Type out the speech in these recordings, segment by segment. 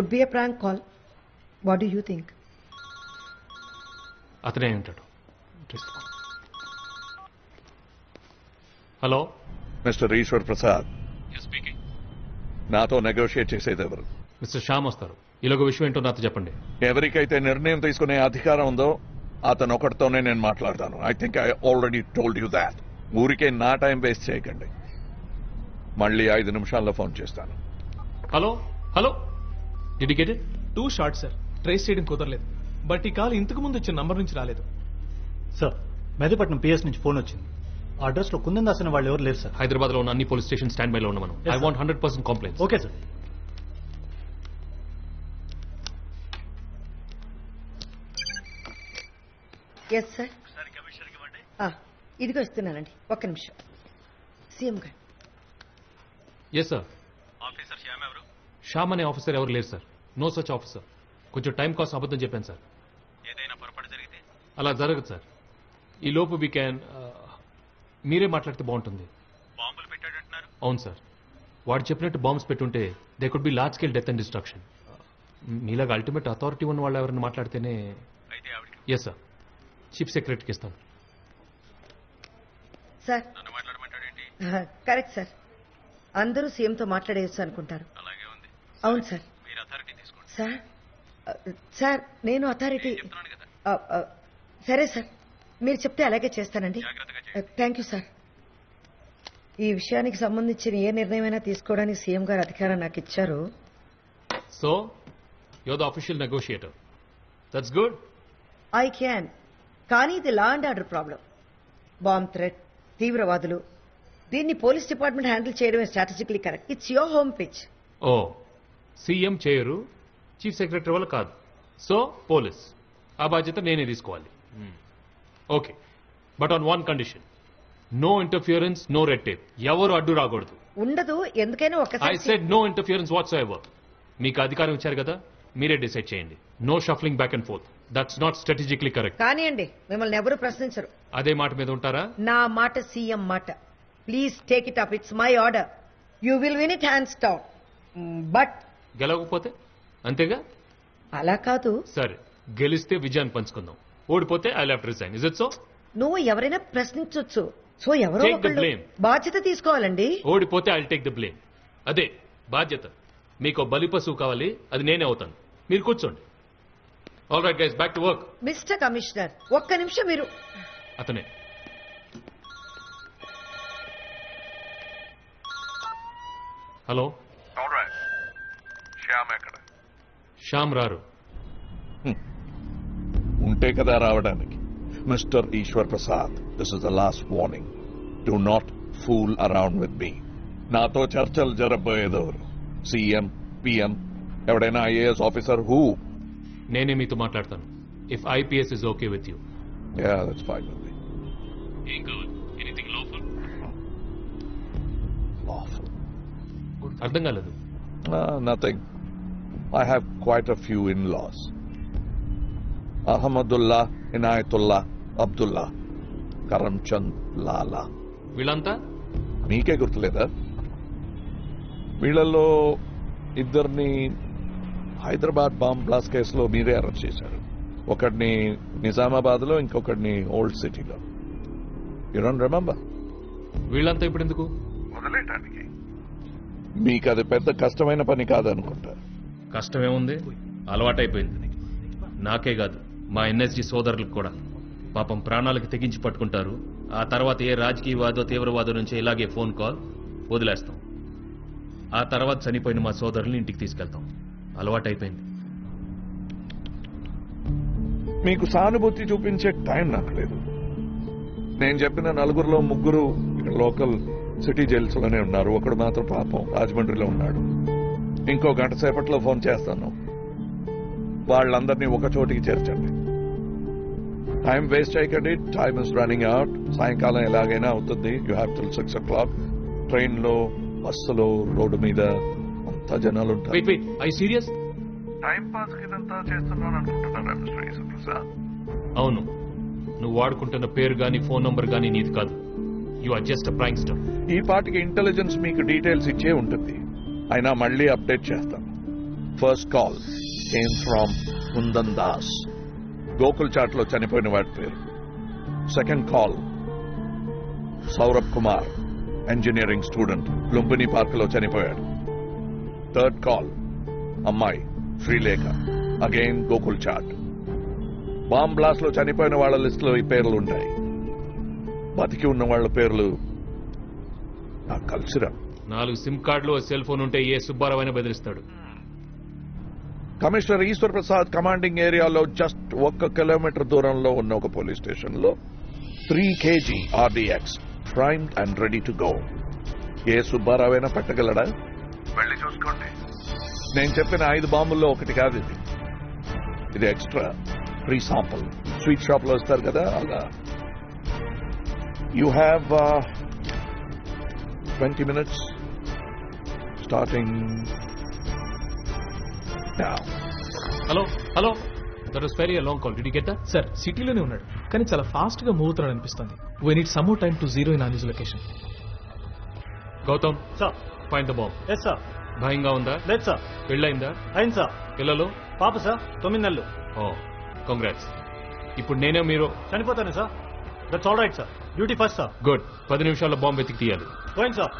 Could be a prank call what do you think అతనే ఉంటాడు. Hello mister Eshwar Prasad speaking నాతో negotiate చేసేది ఎవరు మిస్టర్ శ్యామ్ వస్తారు. ఇలాగ విషయం ఏంటో నాతో చెప్పండి. ఎవరికైతే నిర్ణయం తీసుకునే అధికారం ఉందో అతను ఒకటితోనే నేను మాట్లాడతాను. I think I already told you that ఊరికే నా టైం వేస్ట్ చేయకండి. మళ్ళీ ఐదు నిమిషాల్లో ఫోన్ చేస్తాను. Hello hello dedicated to short sir trace చేయడం కుదరలేదు. బట్ ఈ కాల్ ఇంతకు ముందు వచ్చిన నంబర్ నుంచి రాలేదు. సార్ మెహదీపట్నం పిఎస్ నుంచి ఫోన్ వచ్చింది. ఆ అడ్రస్లో కుందన్ దాస్ అనే వాళ్ళు ఎవరు లేరు సార్ హైదరాబాద్లో ఉన్న అన్ని పోలీస్ స్టేషన్ స్టాండ్ బై లో ఉన్న I sir. Want hundred percent complaint okay sir yes sir ఇదిగో ఇస్తున్నానండి. ఒక్క నిమిషం. సీఎం గారు. ఎస్ సార్ శ్యామ్ అనే ఆఫీసర్ ఎవరు లేరు సార్. No such officer. కొంచెం టైం కోసం అబద్ధం చెప్పాను సార్. అలా జరగదు సార్. ఈ లోపు వీ క్యాన్ మీరే మాట్లాడితే బాగుంటుంది. అవును సార్. వాడు చెప్పినట్టు బాంబ్స్ పెట్టుంటే they could be large scale death and destruction మీలాగా అల్టిమేట్ అథారిటీ ఉన్న వాళ్ళు ఎవరైనా మాట్లాడితేనే ఎస్ సార్ చీఫ్ సెక్రటరీకి ఇస్తాను. సార్. Correct sir. అందరూ సీఎంతో మాట్లాడేయచ్చు అనుకుంటారు. అవును సార్. సార్ సార్ నేను అథారిటీ సరే సార్. మీరు చెప్తే అలాగే చేస్తానండి. Thank you sir. ఈ విషయానికి సంబంధించిన ఏ నిర్ణయమైనా తీసుకోవడానికి సీఎం గారు అధికారం నాకు ఇచ్చారు. So you the official negotiator that's good I can కానీ ఇది law and order problem bomb threat తీవ్రవాదులు. దీన్ని పోలీస్ డిపార్ట్మెంట్ హ్యాండిల్ చేయడమే strategically correct it's your home pitch oh CM చేయరు చీఫ్ సెక్రటరీ వల్ల కాదు. So police. ఆ బాధ్యత నేనే తీసుకోవాలి. Okay. But on one condition. No interference no red tape. ఎవరు అడ్డు రాకూడదు. ఉండదు ఎందుకైనా I said no interference whatsoever మీకు అధికారం ఇచ్చారు కదా మీరే డిసైడ్ చేయండి. No shuffling back and forth that's not strategically correct కానివ్వండి మిమ్మల్ని ఎవరు ప్రశ్నించరు. అదే మాట మీద ఉంటారా? నా మాట సీఎం మాట. Please take it up it's my order you will win it hands down but గెలవకపోతే? అంతేగా? అలా కాదు. సరే గెలిస్తే విజయాన్ని పంచుకుందాం. ఓడిపోతే I left resign is it so నువ్వు ఎవరైనా ప్రశ్నించొచ్చు. సో ఎవరో Take the ఒకళ్ళు blame. బాధ్యత తీసుకోవాలండి. ఓడిపోతే ఐ టేక్ ద బ్లేమ్ అదే బాధ్యత. మీకు బలి పశువు కావాలి అది నేనే అవుతాను. మీరు కూర్చోండి. All right guys back to work mister commissioner ఒక్క నిమిషం మీరు అతనే. హలో శ్యామ్ ఎక్కడ? శ్యామ్ రారు. ఉంటే కదా రావడానికి. Mister Eshwar Prasad this is the last warning do not fool around with me నాతో చర్చలు జరగబోయేదెవరు సీఎం పిఎం ఎవడైనా ఐఏఎస్ ఆఫీసర్ హూ? నేనే మీతో మాట్లాడతాను. If IPS is okay with you yeah that's fine with me ఏం కావాలి? Anything lawful Awful. అర్థం కాలేదు. Uh, nothing. I have quite a few in-laws. Ahmadullah, Inayatullah, Abdullah, Karamchand, Lala. వీళ్ళంతా? మీకే గుర్తులేదా? వీళ్ళల్లో ఇద్దరిని హైదరాబాద్ బాంబ్ బ్లాస్ట్ కేసులో మీరే అరెస్ట్ చేశారు. ఒకడిని నిజామాబాద్లో ఇంకొకడిని ఓల్డ్ సిటీలో. యూ డోంట్ రిమెంబర్ వీళ్ళంతా ఇప్పుడు ఎందుకు? వదిలేటానికి మీకు అది పెద్ద కష్టమైన పని కాదనుకుంటా. కష్టమేముంది? అలవాటైపోయింది. నాకే కాదు మా ఎన్ఎస్జీ సోదరులకు కూడా. పాపం ప్రాణాలకు తెగించి పట్టుకుంటారు. ఆ తర్వాత ఏ రాజకీయవాదో తీవ్రవాదో నుంచి ఇలాగే ఫోన్ కాల్ వదిలేస్తాం. ఆ తర్వాత చనిపోయిన మా సోదరుల్ని ఇంటికి తీసుకెళ్తాం. అలవాటైపోయింది. మీకు సానుభూతి చూపించే టైం నాకు లేదు. నేను చెప్పిన నలుగురిలో ముగ్గురు లోకల్ సిటీ జైల్స్లోనే ఉన్నారు. ఒకడు మాత్రం పాపం రాజమండ్రిలో ఉన్నాడు. ఇంకో గంట సేపట్లో ఫోన్ చేస్తాను. వాళ్ళందరినీ ఒక చోటికి చేర్చండి. టైం వేస్ట్ చేయకండి టైం ఇస్ రన్నింగ్ అవుట్ సాయంకాలం ఎలాగైనా అవుతుంది. You have till six o'clock ట్రైన్లో బస్సులో రోడ్డు మీద అంతా జనాలు ఉంటారు. Wait wait I serious time pass ఇదంతా చేస్తున్నాను అనుకుంటున్నారా మిస్టర్ అవును. నువ్వు వాడుకుంటున్న పేరు గానీ ఫోన్ నంబర్ గానీ నీది కాదు. యు ఆర్ జస్ట్ స్టార్ ఈ పాటికి ఇంటెలిజెన్స్ మీకు డీటెయిల్స్ ఇచ్చే ఉంటుంది. అయినా మళ్ళీ అప్డేట్ చేస్తాను first call came from Kundan Das Gokul చాట్లో చనిపోయిన వాడి పేరు. Second call Saurabh Kumar engineering student Lumbini పార్క్లో చనిపోయాడు. థర్డ్ కాల్ అమ్మాయి Srilekha again Gokul chat. Bomb బ్లాస్ట్లో చనిపోయిన వాళ్ళ లిస్టులో ఈ పేర్లు ఉంటాయి. బతికి ఉన్న వాళ్ళ పేర్లు నాకు కలిసిరా. నాలుగు సిమ్ కార్డులు సెల్ ఫోన్ ఉంటే ఏ సుబ్బారావు అయినా బెదిరిస్తాడు. కమిషనర్ ఈశ్వర్ ప్రసాద్ కమాండింగ్ ఏరియాలో జస్ట్ ఒక్క కిలోమీటర్ దూరంలో ఉన్న ఒక పోలీస్ స్టేషన్లో three KG RDX primed and ready to go. ఏ సుబ్బారావైనా పెట్టగలడా? వెళ్ళి చూసుకోండి. నేను చెప్పిన ఐదు బాంబుల్లో ఒకటి కాదు ఇది. ఇది ఎక్స్ట్రా ఫ్రీ సాంపుల్. స్వీట్ షాప్లో ఇస్తారు కదా అలా. You have twenty minutes starting now. Hello hello that was very long call D get that sir సిటీలోనే ఉన్నాడు. కానీ చాలా ఫాస్ట్గా మూవ్ అవుతున్నాడు అనిపిస్తుంది. We need some time to zero in on location Gautam sir find the bomb yes sir భయంగా ఉందా? లేదు సార్ పెళ్ళైందా? అయింది సార్ పిల్లలు? పాప సార్ తొమ్మిది నెలలు. ఓ కంగ్రాట్స్ ఇప్పుడు నేనే మీరు? చనిపోతాను sir that's all right sir duty first sir good పది నిమిషాల్లో బాంబు వెతికి తీయాలి. పోయింది sir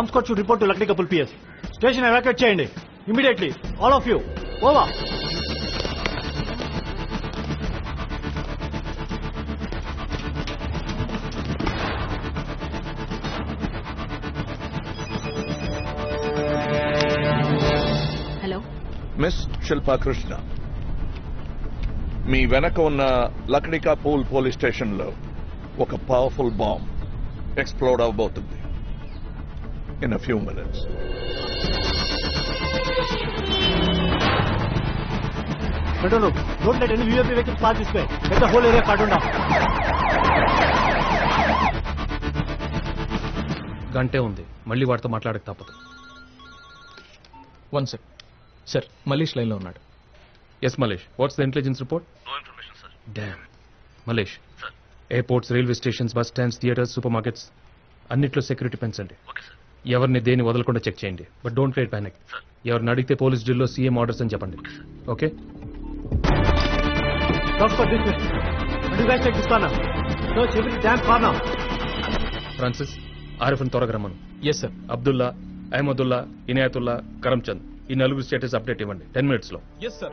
bomb squad should report to Lakdikapul PS station evacuate చేయండి. ఇమీడియట్లీ ఆల్ ఆఫ్ యూ ఓవా హలో మిస్ శిల్పా కృష్ణ మీ వెనక ఉన్న లక్డికా పూల్ పోలీస్ స్టేషన్లో ఒక పవర్ఫుల్ బాంబ్ ఎక్స్ప్లోడ్ అవబోతుంది. In a few minutes Control room, don't let any UAP vehicles pass this way. Let the whole area cordon down. గంటే ఉంది. మళ్ళీ వాడితో మాట్లాడక తప్పదు. వన్ సెక్ సార్ మల్లేష్ లైన్లో ఉన్నాడు. Yes Malesh what's the intelligence report damn Malesh airports railway stations bus stands theatres supermarkets అన్నిట్లో security పెంచండి ఎవరిని దేన్ని వదలకుండా చెక్ చేయండి. బట్ డోంట్ క్రియేట్ ప్యానిక్ ఎవరిని అడిగితే పోలీస్ డ్రిల్లో సీఎం ఆర్డర్స్ అని చెప్పండి. ఓకే. ఫ్రాన్సిస్ ఆరిఫ్ని త్వరగా రమ్మను. ఎస్ సార్ అబ్దుల్లా అహ్మదుల్లా ఇనాయతుల్లా కరంచంద్ ఈ నలుగురు స్టేటస్ అప్డేట్ ఇవ్వండి. టెన్ మినిట్స్లో. Yes sir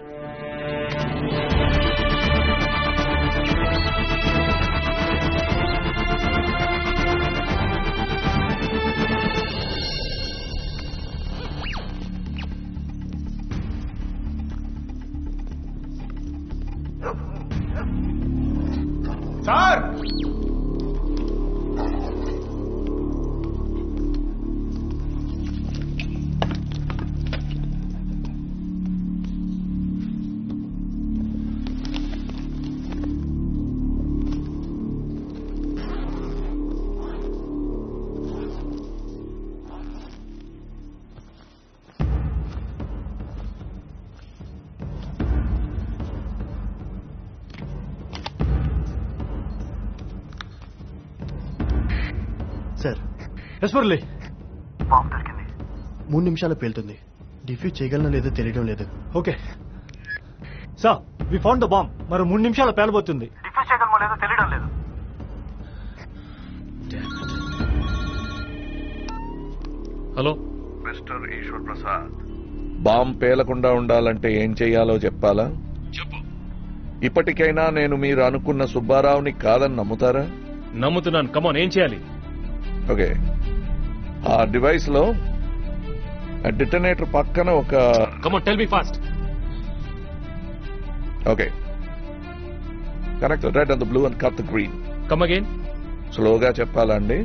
sir. Murali. Bomb దొరికింది మూడు నిమిషాలు పేలుతుంది. డిఫ్యూజ్ చేయగలనో లేదో తెలియడం లేదు. Okay. Sir we found the bomb మరో మూడు నిమిషాలు పేలబోతుంది. డిఫ్యూజ్ చేయగలమో లేదో తెలియడం లేదు. Hello. Mister Eshwar Prasad. Bomb పేలకుండా ఉండాలంటే ఏం చెయ్యాలో చెప్పాలా? చెప్పు. ఇప్పటికైనా నేను మీరు అనుకున్న సుబ్బారావుని కాదని నమ్ముతారా? నమ్ముతున్నాను. కమాన్ ఏం చేయాలి? ఓకే. ఆ డివైస్లో డిటనేటర్ పక్కన ఒక tell me fast okay. Connect red and blue and cut green come again స్లోగా చెప్పాలండి.